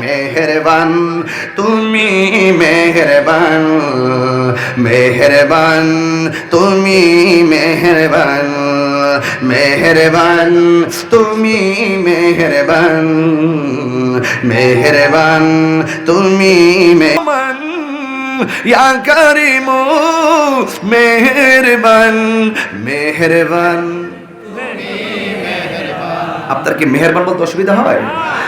মেহেরবান, তুমি মেহেরবান মেহেরবান, তুমি মেহেরবান মেহেরবান, তুমি মেহেরবান মেহেরবান, তুমি মেহমান ইয়া করিমু, মেহেরবান মেহেরবান। আপনার কি মেহেরবান বলতে অসুবিধা হয়?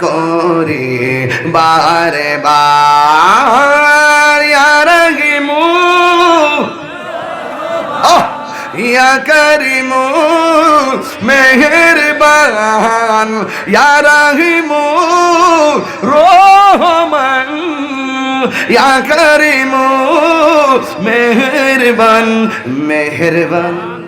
করি, বারে বার ইয়ার গিমু। আহ, ইয়া করিমু, মেহেরবান ইয়া রাহিমু রহমান। ইয়া করিমু, মেহেরবান মেহেরবান।